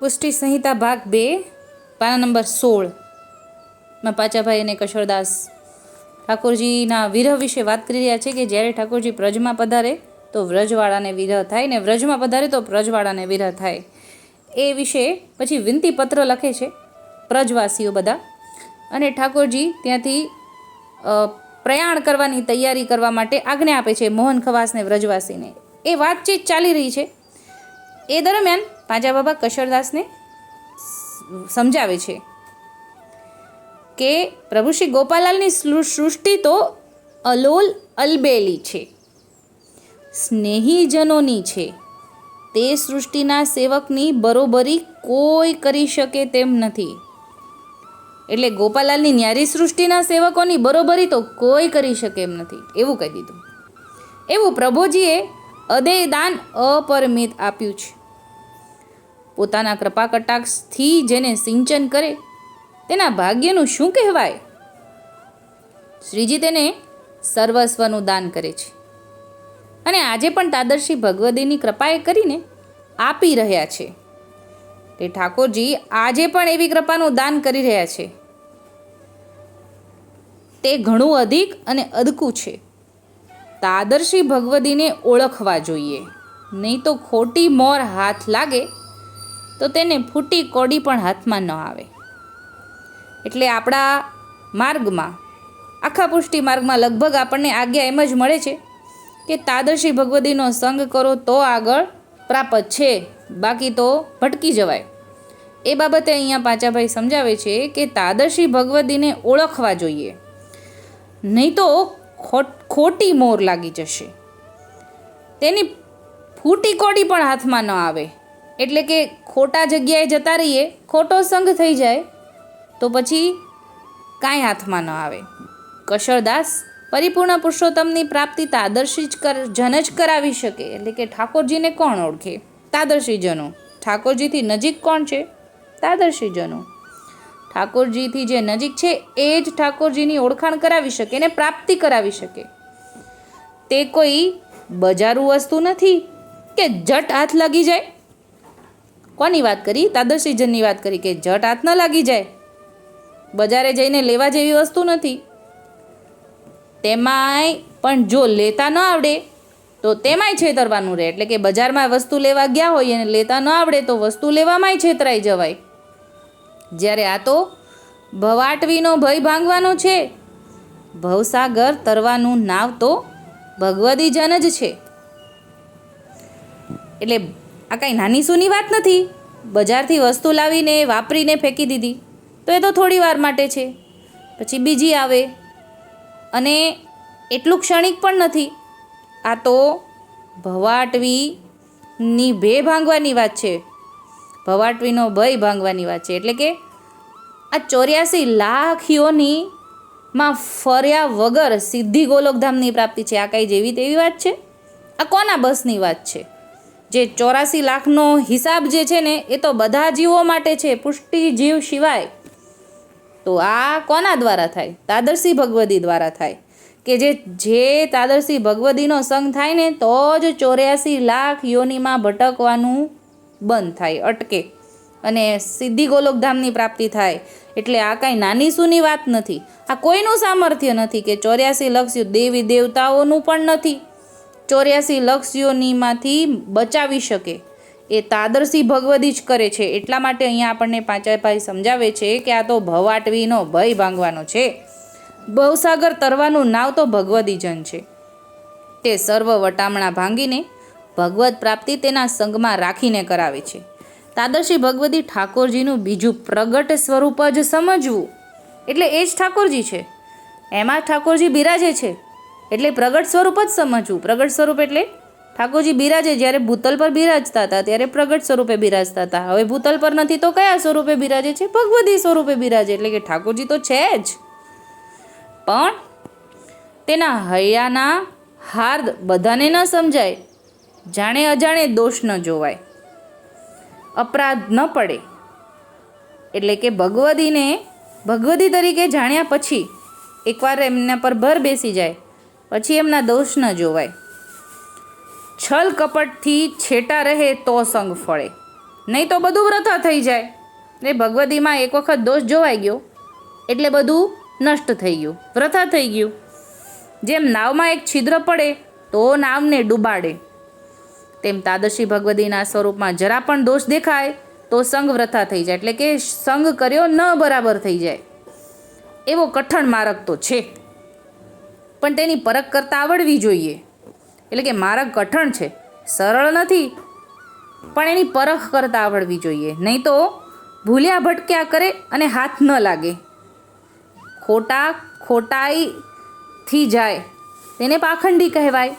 પુષ્ટિ સંહિતા ભાગ બે, પાના નંબર સોળ. માં પાચાભાઈ અને કશોરદાસ ઠાકોરજીના વિરહ વિશે વાત કરી રહ્યા છે કે જ્યારે ઠાકોરજી વ્રજમાં પધારે તો વ્રજવાળાને વિરહ થાય ને વ્રજમાં પધારે તો પ્રજવાળાને વિરહ થાય. એ વિશે પછી વિનંતી પત્ર લખે છે પ્રજવાસીઓ બધા. અને ઠાકોરજી ત્યાંથી પ્રયાણ કરવાની તૈયારી કરવા માટે આજ્ઞા આપે છે મોહન ખવાસને વ્રજવાસીને. એ વાતચીત ચાલી રહી છે. એ દરમિયાન પાંજા બાબા કશરદાસને સમજાવે છે કે પ્રભુ શ્રી ગોપાલાલની સૃષ્ટિ તો અલોલ અલબેલી છે. સ્નેહીજનોની છે. તે સૃષ્ટિના સેવકની બરોબરી કોઈ કરી શકે તેમ નથી. એટલે ગોપાલાલની ન્યારી સૃષ્ટિના સેવકોની બરોબરી તો કોઈ કરી શકે એમ નથી. એવું કહી દીધું. એવું પ્રભુજીએ અદેય દાન અપરિમિત આપ્યું છે. પોતાના કૃપા કટાક્ષથી જેને સિંચન કરે, તેના ભાગ્યનું શું કહેવાય? શ્રીજી તેને સર્વસ્વનું દાન કરે છે. અને આજે પણ તાદર્શી ભગવદીની કૃપાએ કરીને આપી રહ્યા છે. તે ઠાકોરજી આજે પણ એવી કૃપાનું દાન કરી રહ્યા છે. તે ઘણું અધિક અને અદકું છે. તાદર્શી ભગવદીને ઓળખવા જોઈએ. નહીં તો ખોટી મોર હાથ લાગે તો તેને ફૂટી કોડી પણ હાથમાં ન આવે. એટલે આપણા માર્ગમાં, આખા પુષ્ટિ માર્ગમાં લગભગ આપણને આજ્ઞા એમ જ મળે છે કે તાદર્શી ભગવદીનો સંગ કરો તો આગળ પ્રાપ્ત છે, બાકી તો ભટકી જવાય. એ બાબતે અહીંયા પાંચાભાઈ સમજાવે છે કે તાદર્શી ભગવદીને ઓળખવા જોઈએ. નહીં તો ખોટ મોર લાગી જશે. તેની ફૂટી કોડી પણ હાથમાં ન આવે. એટલે કે ખોટા જગ્યાએ જતા રહીએ, ખોટો સંગ થઈ જાય, તો પછી કાંઈ હાથમાં ન આવે. કશળદાસ પરિપૂર્ણ પુરુષોત્તમની પ્રાપ્તિ તાદર્શી જ કર, જન જ કરાવી શકે. એટલે કે ઠાકોરજીને કોણ ઓળખે? તાદર્શીજનો. ઠાકોરજીથી નજીક કોણ છે? તાદર્શીજનો. ઠાકોરજીથી જે નજીક છે, એ જ ઠાકોરજીની ઓળખાણ કરાવી શકે, એને પ્રાપ્તિ કરાવી શકે. તે કોઈ બજારું વસ્તુ નથી કે જટ હાથ લાગી જાય? કોની વાત કરી? તાદરસિંહજનની વાત કરી કે જટ હાથ ન લાગી જાય. બજારે જઈને લેવા જેવી વસ્તુ નથી. તેમાંય પણ જો લેતા ન આવડે, તો તેમાંય છેતરવાનું રહે. એટલે કે બજારમાં વસ્તુ લેવા ગયા હોય અને લેતા ન આવડે, તો વસ્તુ લેવામાંય છેતરાઈ જવાય. જ્યારે આ તો ભવાટવીનો ભય ભાંગવાનો છે. ભવસાગર તરવાનું નાવ તો ભગવદી જન જ છે. એટલે આ કાંઈ નાની સૂની વાત નથી. બજારથી વસ્તુ લાવીને, વાપરીને ફેંકી દીધી. તો એ તો થોડી વાર માટે છે. પછી બીજી આવે. અને એટલું ક્ષણિક પણ નથી. આ તો ભવાટવીની ભે ભાંગવાની વાત છે. ભવાટવીનો ભય ભાંગવાની વાત છે. એટલે કે આ ચોર્યાસી લાખમાં ફર્યા વગર સીધી ગોલોકધામની પ્રાપ્તિ છે. આ કાંઈ જેવી તેવી વાત છે? આ કોના બસની વાત છે? જે ચોરાસી લાખનો હિસાબ જે છે ને, એ તો બધા જીવો માટે છે, પુષ્ટિ જીવ સિવાય. તો આ કોના દ્વારા થાય? તાદર્શી ભગવદી દ્વારા થાય. કે જે જે તાદર્શી ભગવદીનો સંગ થાય ને, તો જ ચોર્યાસી લાખ યોનીમાં ભટકવાનું બંધ થાય, અટકે. અને સિદ્ધિ ગોલોકધામની પ્રાપ્તિ થાય. એટલે આ કાંઈ નાની સૂની વાત નથી. આ કોઈનું સામર્થ્ય નથી કે ચોર્યાસી લક્ષ દેવી દેવતાઓનું પણ નથી. ચોર્યાસી લક્ષયોનીમાંથી બચાવી શકે. એ તાદર્શી ભગવદી જ કરે છે. એટલા માટે અહીંયા આપણને પાંચાભાઈ સમજાવે છે કે આ તો ભવાટવીનો ભય ભાંગવાનો છે. ભવસાગર તરવાનું નાવ તો ભગવદીજન છે. તે સર્વ વટામણા ભાંગીને ભગવત પ્રાપ્તિ તેના સંગમાં રાખીને કરાવે છે. તાદર્શી ભગવદી ઠાકોરજીનું બીજું પ્રગટ સ્વરૂપ જ સમજવું. એટલે એ જ ઠાકોરજી છે. એમાં ઠાકોરજી બિરાજે છે. એટલે પ્રગટ સ્વરૂપ જ સમજવું. પ્રગટ સ્વરૂપ એટલે ઠાકોરજી બિરાજે જ્યારે ભૂતલ પર બિરાજતા હતા, ત્યારે પ્રગટ સ્વરૂપે બિરાજતા હતા. હવે ભૂતલ પર નથી તો કયા સ્વરૂપે બિરાજે છે? ભગવદી સ્વરૂપે બિરાજે, એટલે કે ઠાકોરજી તો છે જ. પણ તેના હૈયાના હાર્દ બધાને ન સમજાય. જાણે અજાણે દોષ ન જોવાય. અપરાધ ન પડે. એટલે કે ભગવદીને, ભગવદી તરીકે જાણ્યા પછી એકવાર એમના પર ભર બેસી જાય. પછી એમના દોષ ન જોવાય. છલ કપટથી છેટા રહે તો સંગ ફળે. નહીં તો બધું વ્રથા થઈ જાય. ને ભગવતીમાં એક વખત દોષ જોવાઈ ગયો. એટલે બધું નષ્ટ થઈ ગયું. વ્રથા થઈ ગયું. જેમ નાવમાં એક છિદ્ર પડે, તો નાવને ડૂબાડે. તેમ તાદશી ભગવતીના સ્વરૂપમાં જરા પણ દોષ દેખાય, તો સંગ વ્રથા થઈ જાય. એટલે કે સંગ કર્યો ન બરાબર થઈ જાય. એવો કઠણ માર્ગ તો છે. પણ તેની પરખ કરતાં આવડવી જોઈએ. એટલે કે માર્ગ કઠણ છે. સરળ નથી, પણ એની પરખ કરતાં આવડવી જોઈએ. નહીં તો ભૂલ્યા ભટક્યા કરે અને હાથ ન લાગે. ખોટા ખોટાઈથી જાય. તેને પાખંડી કહેવાય.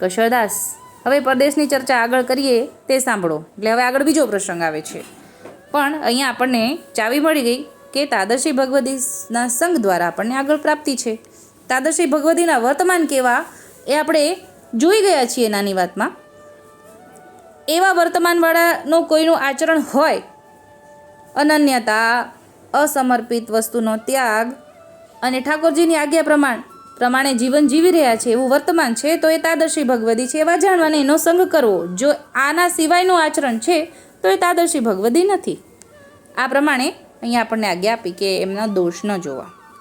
કશરદાસ હવે પરદેશની ચર્ચા આગળ કરીએ તે સાંભળો. એટલે હવે આગળ બીજો પ્રસંગ આવે છે. પણ અહીંયા આપણને ચાવી મળી ગઈ કે તાદશી ભગવદીના સંઘ દ્વારા આપણને આગળ પ્રાપ્તિ છે. તાદશી ભગવતીના વર્તમાન કેવા એ આપણે જોઈ ગયા છીએ નાની વાતમાં. એવા વર્તમાનવાળાનું કોઈનું આચરણ હોય, અનન્યતા, અસમર્પિત વસ્તુનો ત્યાગ અને ઠાકોરજીની આજ્ઞા પ્રમાણ, પ્રમાણે જીવન જીવી રહ્યા છે એવું વર્તમાન છે, તો એ તાદર્શી ભગવદી છે એવા જાણવાને એનો સંગ કરવો. જો આના સિવાયનું આચરણ છે, તો એ તાદર્શી ભગવદી નથી. આ પ્રમાણે અહીંયા આપણને આજ્ઞા આપી કે એમના દોષ ન જોવા.